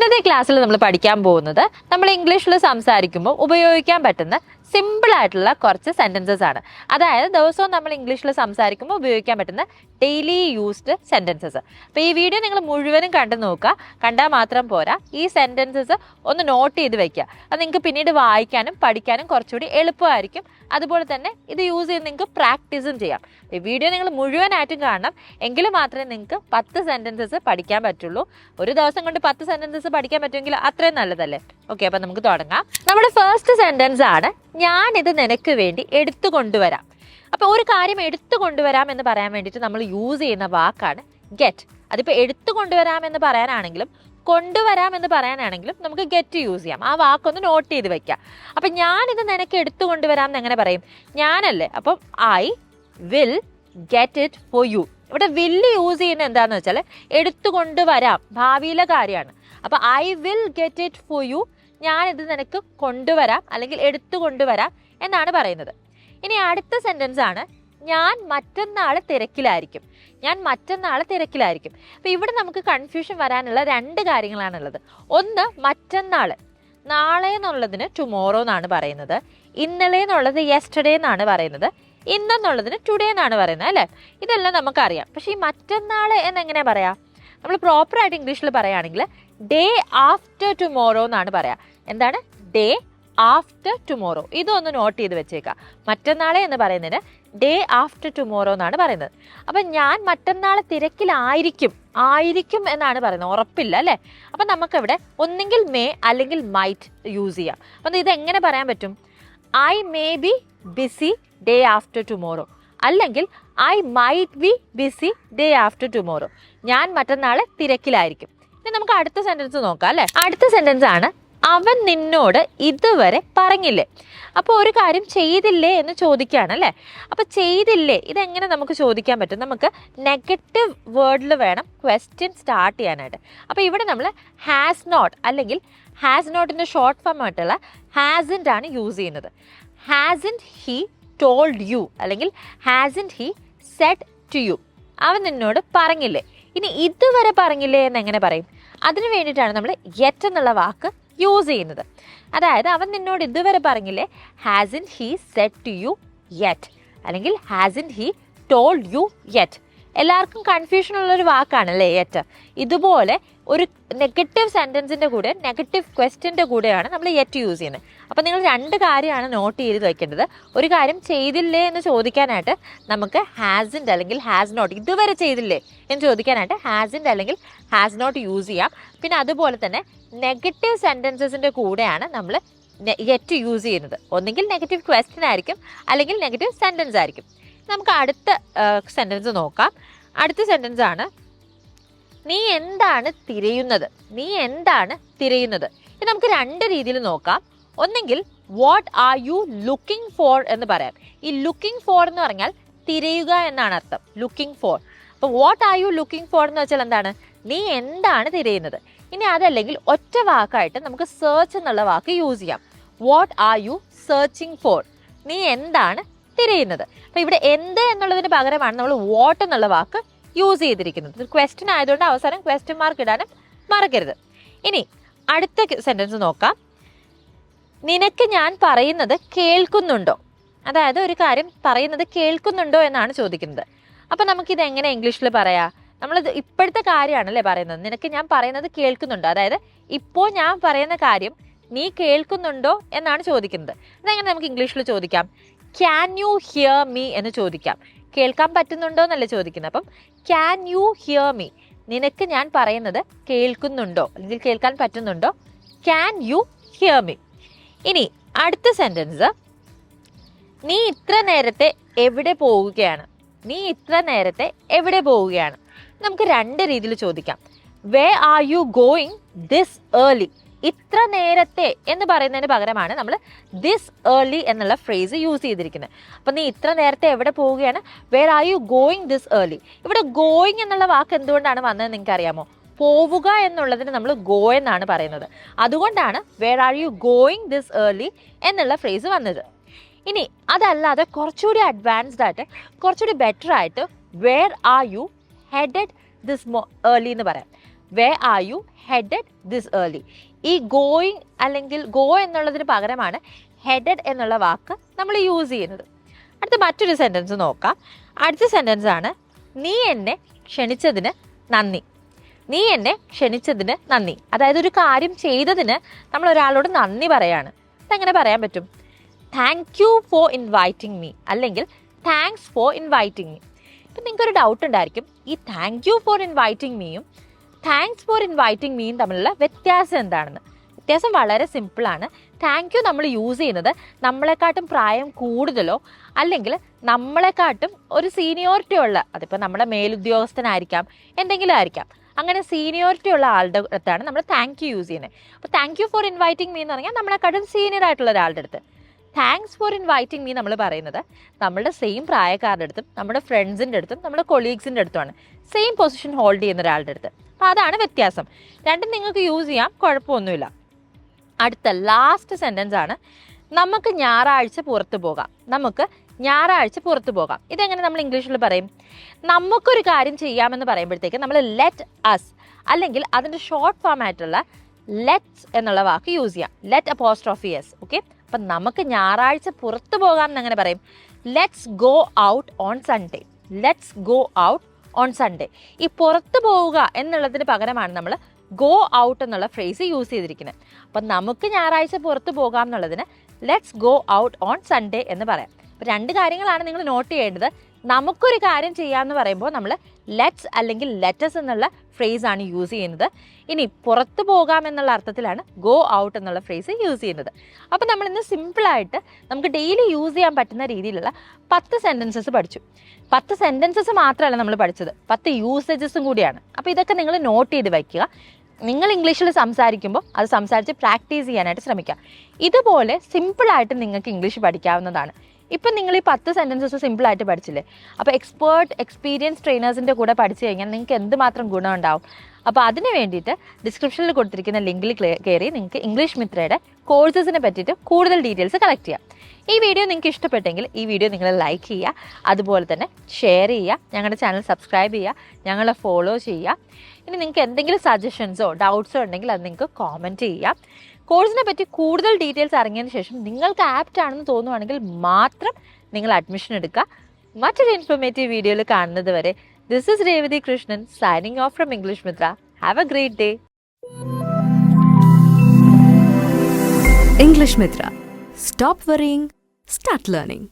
ഇന്നത്തെ ക്ലാസ്സിൽ നമ്മൾ പഠിക്കാൻ പോകുന്നത് നമ്മൾ ഇംഗ്ലീഷിൽ സംസാരിക്കുമ്പോൾ ഉപയോഗിക്കാൻ പറ്റുന്ന സിമ്പിൾ ആയിട്ടുള്ള കുറച്ച് സെന്റൻസസ് ആണ്. അതായത് ദിവസവും നമ്മൾ ഇംഗ്ലീഷിൽ സംസാരിക്കുമ്പോൾ ഉപയോഗിക്കാൻ പറ്റുന്ന ഡെയിലി യൂസ്ഡ് സെന്റൻസസ് അപ്പോൾ ഈ വീഡിയോ നിങ്ങൾ മുഴുവനും കണ്ടു നോക്കുക. കണ്ടാൽ മാത്രം പോരാ. ഈ സെന്റൻസസ് ഒന്ന് നോട്ട് ചെയ്ത് വെക്കുക. അത് നിങ്ങൾക്ക് പിന്നീട് വായിക്കാനും പഠിക്കാനും കുറച്ചുകൂടി എളുപ്പമായിരിക്കും. അതുപോലെ തന്നെ ഇത് യൂസ് ചെയ്ത് നിങ്ങൾക്ക് പ്രാക്ടീസും ചെയ്യാം. ഈ വീഡിയോ നിങ്ങൾ മുഴുവനായിട്ടും കാണണം. എങ്കിൽ മാത്രമേ നിങ്ങൾക്ക് പത്ത് സെന്റൻസസ് പഠിക്കാൻ പറ്റുള്ളൂ. ഒരു ദിവസം കൊണ്ട് പത്ത് സെന്റൻസസ് പഠിക്കാൻ പറ്റുമെങ്കിൽ അത്രയും നല്ലതല്ലേ? ഓക്കെ അപ്പം നമുക്ക് തുടങ്ങാം. നമ്മുടെ ഫസ്റ്റ് സെന്റൻസ് ആണ് ഞാൻ ഇത് നിനക്ക് വേണ്ടി എടുത്തു കൊണ്ടുവരാം അപ്പോൾ ഒരു കാര്യം എടുത്തു കൊണ്ടുവരാം എന്ന് പറയാൻ വേണ്ടിയിട്ട് നമ്മൾ യൂസ് ചെയ്യുന്ന വാക്കാണ് ഗെറ്റ് അതിപ്പോൾ എടുത്തു കൊണ്ടുവരാം എന്ന് പറയാനാണെങ്കിലും കൊണ്ടുവരാം എന്ന് പറയാനാണെങ്കിലും നമുക്ക് ഗെറ്റ് യൂസ് ചെയ്യാം. ആ വാക്കൊന്ന് നോട്ട് ചെയ്ത് വെക്കാം. അപ്പം ഞാനിത് നിനക്ക് എടുത്തു കൊണ്ടുവരാം എന്ന് എങ്ങനെ പറയും? ഞാനല്ലേ? അപ്പം I will get it for you ഇവിടെ വില്ല് യൂസ് ചെയ്യുന്നത് എന്താണെന്ന് വെച്ചാൽ എടുത്തു കൊണ്ടുവരാം ഭാവിയിലെ കാര്യമാണ്. അപ്പം I will get it for you ഞാനിത് നിനക്ക് കൊണ്ടുവരാം അല്ലെങ്കിൽ എടുത്തു കൊണ്ടുവരാം എന്നാണ് പറയുന്നത്. ഇനി അടുത്ത സെന്റൻസ് ആണ് ഞാൻ മറ്റന്നാൾ തിരക്കിലായിരിക്കും. ഞാൻ മറ്റന്നാൾ തിരക്കിലായിരിക്കും. അപ്പോൾ ഇവിടെ നമുക്ക് കൺഫ്യൂഷൻ വരാനുള്ള രണ്ട് കാര്യങ്ങളാണുള്ളത്. ഒന്ന് മറ്റന്നാൾ നാളെ എന്നുള്ളതിന് ടുമോറോ എന്നാണ് പറയുന്നത്. ഇന്നലെ എന്നുള്ളത് യെസ്റ്റർഡേ എന്നാണ് പറയുന്നത്. ഇന്നെന്നുള്ളതിന് ടുഡേ എന്നാണ് പറയുന്നത് അല്ലേ? ഇതെല്ലാം നമുക്കറിയാം. പക്ഷേ ഈ മറ്റന്നാൾ എന്നെങ്ങനെ പറയാം? നമ്മൾ പ്രോപ്പറായിട്ട് ഇംഗ്ലീഷിൽ പറയുകയാണെങ്കിൽ ഡേ ആഫ്റ്റർ ടുമോറോ എന്നാണ് പറയുക എന്താണ്? ഡേ ആഫ്റ്റർ ടുമോറോ ഇതൊന്ന് നോട്ട് ചെയ്ത് വെച്ചേക്കുക മറ്റന്നാളെ എന്ന് പറയുന്നതിന് ഡേ ആഫ്റ്റർ ടുമോറോ എന്നാണ് പറയുന്നത്. അപ്പം ഞാൻ മറ്റന്നാളെ തിരക്കിലായിരിക്കും. ആയിരിക്കും എന്നാണ് പറയുന്നത്. ഉറപ്പില്ല അല്ലേ? അപ്പം നമുക്കിവിടെ ഒന്നെങ്കിൽ മേ അല്ലെങ്കിൽ മൈറ്റ് യൂസ് ചെയ്യാം. അപ്പം ഇത് എങ്ങനെ പറയാൻ പറ്റും? I may be busy day after tomorrow അല്ലെങ്കിൽ I might be busy day after tomorrow ഞാൻ മറ്റന്നാൾ തിരക്കിലായിരിക്കും. ഇനി നമുക്ക് അടുത്ത സെന്റൻസ് നോക്കാം അല്ലേ? അടുത്ത സെന്റൻസ് ആണ് അവൻ നിന്നോട് ഇതുവരെ പറഞ്ഞില്ലേ? അപ്പോൾ ഒരു കാര്യം ചെയ്തില്ലേ എന്ന് ചോദിക്കുകയാണ് അല്ലേ? അപ്പോൾ ചെയ്തില്ലേ ഇതെങ്ങനെ നമുക്ക് ചോദിക്കാൻ പറ്റും? നമുക്ക് നെഗറ്റീവ് വേർഡിൽ വേണം ക്വസ്റ്റ്യൻ സ്റ്റാർട്ട് ചെയ്യാനായിട്ട്. അപ്പോൾ ഇവിടെ നമ്മൾ ഹാസ് നോട്ട് അല്ലെങ്കിൽ ഹാസ് നോട്ടിന്റെ ഷോർട്ട് ഫോം ആയിട്ടുള്ള ഹാസിന്റ് ആണ് യൂസ് ചെയ്യുന്നത്. ഹാസിന്റ് ഹി ടോൾഡ് യു അല്ലെങ്കിൽ hasn't he said to you അവൻ നിന്നോട് പറഞ്ഞില്ലേ? ഇനി ഇതുവരെ പറഞ്ഞില്ലേ എന്ന് എങ്ങനെ പറയും? അതിനു വേണ്ടിയിട്ടാണ് നമ്മൾ യെറ്റ് എന്നുള്ള വാക്ക് യൂസ് ചെയ്യുന്നത്. അതായത് അവൻ നിന്നോട് ഇതുവരെ പറഞ്ഞില്ലേ? Hasn't he said to you yet അല്ലെങ്കിൽ hasn't he told you yet എല്ലാവർക്കും കൺഫ്യൂഷൻ ഉള്ളൊരു വാക്കാണല്ലേ യെറ്റ് ഇതുപോലെ ഒരു നെഗറ്റീവ് സെന്റൻസിന്റെ കൂടെ നെഗറ്റീവ് ക്വസ്റ്റ്യന്റെ കൂടെയാണ് നമ്മൾ യെറ്റ് യൂസ് ചെയ്യുന്നത്. അപ്പോൾ നിങ്ങൾ രണ്ട് കാര്യമാണ് നോട്ട് ചെയ്ത് വയ്ക്കേണ്ടത് ഒരു കാര്യം ചെയ്തില്ലേ എന്ന് ചോദിക്കാനായിട്ട് നമുക്ക് ഹാസിന്റെ അല്ലെങ്കിൽ ഹാസ് നോട്ട് ഇതുവരെ ചെയ്തില്ലേ എന്ന് ചോദിക്കാനായിട്ട് ഹാസിന്റെ അല്ലെങ്കിൽ ഹാസ് നോട്ട് യൂസ് ചെയ്യാം. പിന്നെ അതുപോലെ തന്നെ നെഗറ്റീവ് സെന്റൻസസിന്റെ കൂടെയാണ് നമ്മൾ യെറ്റ് യൂസ് ചെയ്യുന്നത്. ഒന്നെങ്കിൽ നെഗറ്റീവ് ക്വസ്റ്റ്യൻ ആയിരിക്കും അല്ലെങ്കിൽ നെഗറ്റീവ് സെന്റൻസ് ആയിരിക്കും. നമുക്ക് അടുത്ത സെന്റൻസ് നോക്കാം. അടുത്ത സെന്റൻസ് ആണ് നീ എന്താണ് തിരയുന്നത്? നീ എന്താണ് തിരയുന്നത്? ഇത് നമുക്ക് രണ്ട് രീതിയിൽ നോക്കാം. ഒന്നെങ്കിൽ what are you looking for എന്ന് പറയാം. ഈ ലുക്കിംഗ് ഫോർ എന്ന് പറഞ്ഞാൽ തിരയുക എന്നാണ് അർത്ഥം. ലുക്കിംഗ് ഫോർ അപ്പോൾ what are you looking for എന്ന് വെച്ചാൽ എന്താണ്? നീ എന്താണ് തിരയുന്നത്? ഇനി അതല്ലെങ്കിൽ ഒറ്റ വാക്കായിട്ട് നമുക്ക് സെർച്ച് എന്നുള്ള വാക്ക് യൂസ് ചെയ്യാം. What are you searching for നീ എന്താണ് തിരയുന്നത് അപ്പോൾ ഇവിടെ എന്ത് എന്നുള്ളതിന് പകരമാണ് നമ്മൾ വാട്ട് എന്നുള്ള വാക്ക് യൂസ് ചെയ്തിരിക്കുന്നത്. ക്വസ്റ്റ്യൻ ആയതുകൊണ്ട് അവസാനം ക്വസ്റ്റ്യൻ മാർക്ക് ഇടാനും മറക്കരുത്. ഇനി അടുത്ത സെന്റൻസ് നോക്കാം. നിനക്ക് ഞാൻ പറയുന്നത് കേൾക്കുന്നുണ്ടോ? അതായത് ഒരു കാര്യം പറയുന്നത് കേൾക്കുന്നുണ്ടോ എന്നാണ് ചോദിക്കുന്നത്. അപ്പോൾ നമുക്കിത് എങ്ങനെ ഇംഗ്ലീഷിൽ പറയാം? നമ്മൾ ഇപ്പോഴത്തെ കാര്യമാണല്ലേ പറയുന്നത്. നിനക്ക് ഞാൻ പറയുന്നത് കേൾക്കുന്നുണ്ടോ? അതായത് ഇപ്പോൾ ഞാൻ പറയുന്ന കാര്യം നീ കേൾക്കുന്നുണ്ടോ എന്നാണ് ചോദിക്കുന്നത്. അതെങ്ങനെ നമുക്ക് ഇംഗ്ലീഷിൽ ചോദിക്കാം? ക്യാൻ യു ഹിയർ മീ എന്ന് ചോദിക്കാം. കേൾക്കാൻ പറ്റുന്നുണ്ടോ എന്നല്ല ചോദിക്കുന്നത്. അപ്പം ക്യാൻ യു ഹിയർ മീ നിനക്ക് ഞാൻ പറയുന്നത് കേൾക്കുന്നുണ്ടോ? അല്ലെങ്കിൽ കേൾക്കാൻ പറ്റുന്നുണ്ടോ? ക്യാൻ യു ഹിയർ മീ ഇനി അടുത്ത സെന്റൻസ് നീ ഇത്ര നേരത്തെ എവിടെ പോവുകയാണ്? നീ ഇത്ര നേരത്തെ എവിടെ പോവുകയാണ്? നമുക്ക് രണ്ട് രീതിയിൽ ചോദിക്കാം. Where are you going this early ഇത്ര നേരത്തെ എന്ന് പറയുന്നതിന് പകരമാണ് നമ്മൾ ദിസ് ഏർലി എന്നുള്ള ഫ്രേസ് യൂസ് ചെയ്തിരിക്കുന്നത്. അപ്പം നീ ഇത്ര നേരത്തെ എവിടെ പോവുകയാണ്? Where are you going this early ഇവിടെ ഗോയിങ് എന്നുള്ള വാക്ക് എന്തുകൊണ്ടാണ് വന്നത് നിങ്ങൾക്ക് അറിയാമോ പോവുക എന്നുള്ളതിന് നമ്മൾ ഗോ എന്നാണ് പറയുന്നത്. അതുകൊണ്ടാണ് where are you going this early എന്നുള്ള ഫ്രേസ് വന്നത്. ഇനി അതല്ലാതെ കുറച്ചുകൂടി അഡ്വാൻസ്ഡ് ആയിട്ട് കുറച്ചുകൂടി ബെറ്റർ ആയിട്ട് where are you headed this മോ ഏർലി എന്ന് പറയാം. Where are you headed this early ഈ ഗോയിങ് അല്ലെങ്കിൽ ഗോ എന്നുള്ളതിന് പകരമാണ് ഹെഡഡ് എന്നുള്ള വാക്ക് നമ്മൾ യൂസ് ചെയ്യുന്നത്. അടുത്ത മറ്റൊരു സെന്റൻസ് നോക്കാം. അടുത്ത സെന്റൻസ് ആണ് നീ എന്നെ ക്ഷണിച്ചതിന് നന്ദി. നീ എന്നെ ക്ഷണിച്ചതിന് നന്ദി. അതായത് ഒരു കാര്യം ചെയ്തതിന് നമ്മൾ ഒരാളോട് നന്ദി പറയാണ്. അതെങ്ങനെ പറയാൻ പറ്റും? Thank you for inviting me അല്ലെങ്കിൽ താങ്ക്സ് ഫോർ ഇൻവൈറ്റിംഗ് മീ ഇപ്പം നിങ്ങൾക്കൊരു ഡൗട്ട് ഉണ്ടായിരിക്കും. ഈ താങ്ക് യു ഫോർ ഇൻവൈറ്റിംഗ് മീയും താങ്ക്സ് ഫോർ ഇൻവൈറ്റിംഗ് മീൻ തമ്മിലുള്ള വ്യത്യാസം എന്താണെന്ന്. വ്യത്യാസം വളരെ സിമ്പിളാണ് താങ്ക് യു നമ്മൾ യൂസ് ചെയ്യുന്നത് നമ്മളെക്കാട്ടും പ്രായം കൂടുതലോ അല്ലെങ്കിൽ നമ്മളെക്കാട്ടും ഒരു സീനിയോറിറ്റി ഉള്ള അതിപ്പോൾ നമ്മുടെ മേലുദ്യോഗസ്ഥനായിരിക്കാം എന്തെങ്കിലും ആയിരിക്കാം. അങ്ങനെ സീനിയോറിറ്റി ഉള്ള ആളുടെ അടുത്താണ് നമ്മൾ താങ്ക് യു യൂസ് ചെയ്യുന്നത്. അപ്പോൾ thank you for inviting me എന്ന് പറഞ്ഞാൽ നമ്മളെക്കാട്ടും സീനിയർ ആയിട്ടുള്ള ഒരാളുടെ അടുത്ത്. താങ്ക്സ് ഫോർ ഇൻവൈറ്റിംഗ് മീ നമ്മൾ പറയുന്നത്. നമ്മുടെ സെയിം പ്രായക്കാരുടെ അടുത്തും നമ്മുടെ ഫ്രണ്ട്സിന്റെ അടുത്തും നമ്മുടെ കൊളീഗ്സിന്റെ അടുത്തുമാണ്. സെയിം പൊസിഷൻ ഹോൾഡ് ചെയ്യുന്ന ഒരാളുടെ അടുത്ത്. അപ്പോൾ അതാണ് വ്യത്യാസം. രണ്ടും നിങ്ങൾക്ക് യൂസ് ചെയ്യാം കുഴപ്പമൊന്നുമില്ല. അടുത്ത ലാസ്റ്റ് സെന്റൻസ് ആണ് നമുക്ക് ഞായറാഴ്ച പുറത്തു പോകാം. നമുക്ക് ഞായറാഴ്ച പുറത്തു പോകാം. ഇതെങ്ങനെ നമ്മൾ ഇംഗ്ലീഷിൽ പറയും? നമുക്കൊരു കാര്യം ചെയ്യാമെന്ന് പറയുമ്പോഴത്തേക്ക് നമ്മൾ ലെറ്റ് അസ് അല്ലെങ്കിൽ അതിന്റെ ഷോർട്ട് ഫോം ആയിട്ടുള്ള ലെറ്റ്സ് എന്നുള്ള വാക്ക് യൂസ് ചെയ്യാം. ലെറ്റ് അപ്പോസ്ട്രോഫി എസ് ഓക്കെ അപ്പം നമുക്ക് ഞായറാഴ്ച പുറത്തു പോകാം എന്നങ്ങനെ പറയും? Let's go out on Sunday let's go out on Sunday ഈ പുറത്തു പോവുക എന്നുള്ളതിന് പകരമാണ് നമ്മൾ ഗോ ഔട്ട് എന്നുള്ള ഫ്രേസ് യൂസ് ചെയ്തിരിക്കുന്നത്. അപ്പം നമുക്ക് ഞായറാഴ്ച പുറത്തു പോകാം എന്നുള്ളതിന് let's go out on Sunday എന്ന് പറയാം. അപ്പം രണ്ട് കാര്യങ്ങളാണ് നിങ്ങൾ നോട്ട് ചെയ്യേണ്ടത്. നമുക്കൊരു കാര്യം ചെയ്യാമെന്ന് പറയുമ്പോൾ നമ്മൾ ലെറ്റ്സ് അല്ലെങ്കിൽ ലെറ്റസ് എന്നുള്ള ഫ്രേസ് ആണ് യൂസ് ചെയ്യുന്നത്. ഇനി പുറത്ത് പോകാം എന്നുള്ള അർത്ഥത്തിലാണ് ഗോ ഔട്ട് എന്നുള്ള ഫ്രേസ് യൂസ് ചെയ്യുന്നത്. അപ്പോൾ നമ്മൾ ഇന്ന് സിമ്പിളായിട്ട് നമുക്ക് ഡെയിലി യൂസ് ചെയ്യാൻ പറ്റുന്ന രീതിയിലുള്ള പത്ത് സെന്റൻസസ് പഠിച്ചു. പത്ത് സെന്റൻസസ് മാത്രമല്ല നമ്മൾ പഠിച്ചത്. പത്ത് യൂസേജസും കൂടിയാണ്. അപ്പോൾ ഇതൊക്കെ നിങ്ങൾ നോട്ട് ചെയ്ത് വയ്ക്കുക നിങ്ങൾ ഇംഗ്ലീഷിൽ സംസാരിക്കുമ്പോൾ അത് സംസാരിച്ച് പ്രാക്ടീസ് ചെയ്യാനായിട്ട് ശ്രമിക്കുക. ഇതുപോലെ സിമ്പിളായിട്ട് നിങ്ങൾക്ക് ഇംഗ്ലീഷ് പഠിക്കാവുന്നതാണ്. ഇപ്പം നിങ്ങൾ ഈ പത്ത് സെന്റൻസസ് സിമ്പിളായിട്ട് പഠിച്ചില്ലേ? അപ്പോൾ എക്സ്പേർട്ട് എക്സ്പീരിയൻസ് ട്രെയിനേഴ്സിന്റെ കൂടെ പഠിച്ചു കഴിഞ്ഞാൽ നിങ്ങൾക്ക് എന്തുമാത്രം ഗുണം ഉണ്ടാവും? അപ്പോൾ അതിന് വേണ്ടിയിട്ട് ഡിസ്ക്രിപ്ഷനിൽ കൊടുത്തിരിക്കുന്ന ലിങ്കിൽ കയറി നിങ്ങൾക്ക് ഇംഗ്ലീഷ് മിത്രയുടെ കോഴ്സസിനെ പറ്റിയിട്ട് കൂടുതൽ ഡീറ്റെയിൽസ് കളക്ട് ചെയ്യാം. ഈ വീഡിയോ നിങ്ങൾക്ക് ഇഷ്ടപ്പെട്ടെങ്കിൽ ഈ വീഡിയോ നിങ്ങൾ ലൈക്ക് ചെയ്യുക അതുപോലെ തന്നെ ഷെയർ ചെയ്യുക ഞങ്ങളുടെ ചാനൽ സബ്സ്ക്രൈബ് ചെയ്യുക ഞങ്ങളെ ഫോളോ ചെയ്യുക. ഇനി നിങ്ങൾക്ക് എന്തെങ്കിലും സജഷൻസോ ഡൗട്ട്സോ ഉണ്ടെങ്കിൽ അത് നിങ്ങൾക്ക് കോമന്റ് ചെയ്യാം കോഴ്സിനെ പറ്റി കൂടുതൽ ഡീറ്റെയിൽസ് അറിഞ്ഞതിന് ശേഷം നിങ്ങൾക്ക് ആപ്റ്റ് ആണെന്ന് തോന്നുവാണെങ്കിൽ മാത്രം നിങ്ങൾ അഡ്മിഷൻ എടുക്കുക മറ്റൊരു ഇൻഫോർമേറ്റീവ് വീഡിയോയിൽ കാണുന്നത് വരെ this is Revathi Krishnan signing off from English Mitra have a great day English Mitra. Stop worrying, start learning.